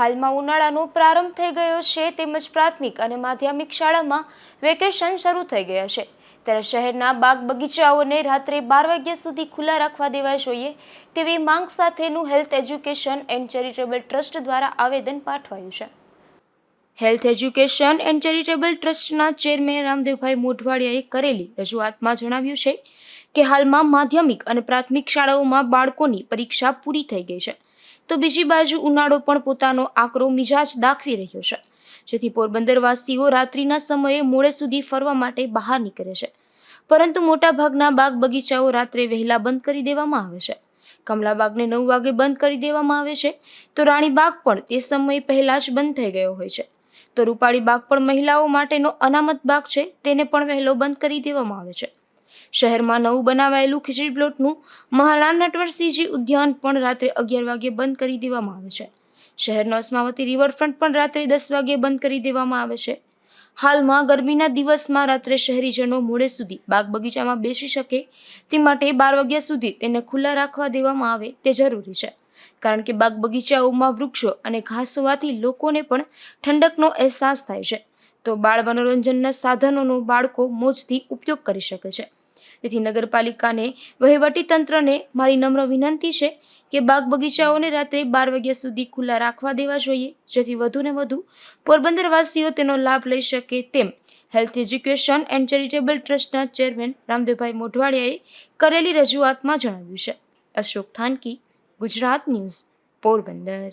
હાલમાં ઉનાળાનો પ્રારંભ થઈ ગયો છે તેમજ પ્રાથમિક અને માધ્યમિક શાળામાં વેકેશન શરૂ થઈ ગયા છે. ત્યારે શહેરના બાગ બગીચાઓને રાત્રે બાર વાગ્યા સુધી ખુલ્લા રાખવા દેવા જોઈએ તેવી માંગ સાથેનું health education and charitable trust દ્વારા આવેદન પાઠવાયું છે. હેલ્થ એજ્યુકેશન એન્ડ ચેરિટેબલ ટ્રસ્ટના ચેરમેન રામદેવભાઈ મોઢવાડિયાએ કરેલી રજૂઆતમાં જણાવ્યું છે કે હાલમાં માધ્યમિક અને પ્રાથમિક શાળાઓમાં બાળકોની પરીક્ષા પૂરી થઈ ગઈ છે. તો બીજી બાજુ ઉનાળો પણ પોતાનો આકરો મિજાજ દાખવી રહ્યો છે. જેથી પોરબંદરવાસીઓ રાત્રિના સમયે મોડે સુધી ફરવા માટે બહાર નીકળે છે. પરંતુ મોટાભાગના બાગ બગીચાઓ રાત્રે વહેલા બંધ કરી દેવામાં આવે છે. કમલાબાગને નવ વાગે બંધ કરી દેવામાં આવે છે. તો રાણીબાગ પણ તે સમય પહેલાં જ બંધ થઈ ગયો હોય છે. તો રૂપાળી બાગ પણ મહિલાઓ માટેનો અનામત બાગ છે. તેને પણ વહેલો બંધ કરી દેવામાં આવે છે. શહેરમાં નવું બનાવાયેલું ખીચડી પ્લોટનું મહારાણ નટવરસિંહજી ઉદ્યાન પણ રાત્રે અગિયાર વાગે બંધ કરી દેવામાં આવે છે. શહેરનો અસ્માવતી રિવરફ્રન્ટ પણ રાત્રે દસ વાગે બંધ કરી દેવામાં આવે છે. હાલમાં ગરમીના દિવસમાં રાત્રે શહેરીજનો મોડે સુધી બાગ બગીચામાં બેસી શકે તે માટે બાર વાગ્યા સુધી તેને ખુલ્લા રાખવા દેવામાં આવે તે જરૂરી છે. કારણ કે બાગ બગીચાઓમાં વૃક્ષો અને ઘાસ હોવાથી લોકોને પણ ઠંડકનો અહેસાસ થાય છે. તો બાળ મનોરંજનના સાધનોનો બાળકો મોજથી ઉપયોગ કરી શકે છે. તેથી નગરપાલિકાને વહીવટી તંત્રને મારી નમ્ર વિનંતી છે કે બાગ બગીચાઓને રાત્રે બાર વાગ્યા સુધી ખુલ્લા રાખવા દેવા જોઈએ, જેથી વધુને વધુ પોરબંદરવાસીઓ તેનો લાભ લઈ શકે તેમ હેલ્થ એજ્યુકેશન એન્ડ ચેરિટેબલ ટ્રસ્ટના ચેરમેન રામદેવભાઈ મોઢવાડિયાએ કરેલી રજૂઆતમાં જણાવ્યું છે. અશોક થાનકી, ગુજરાત ન્યૂઝ, પોરબંદર.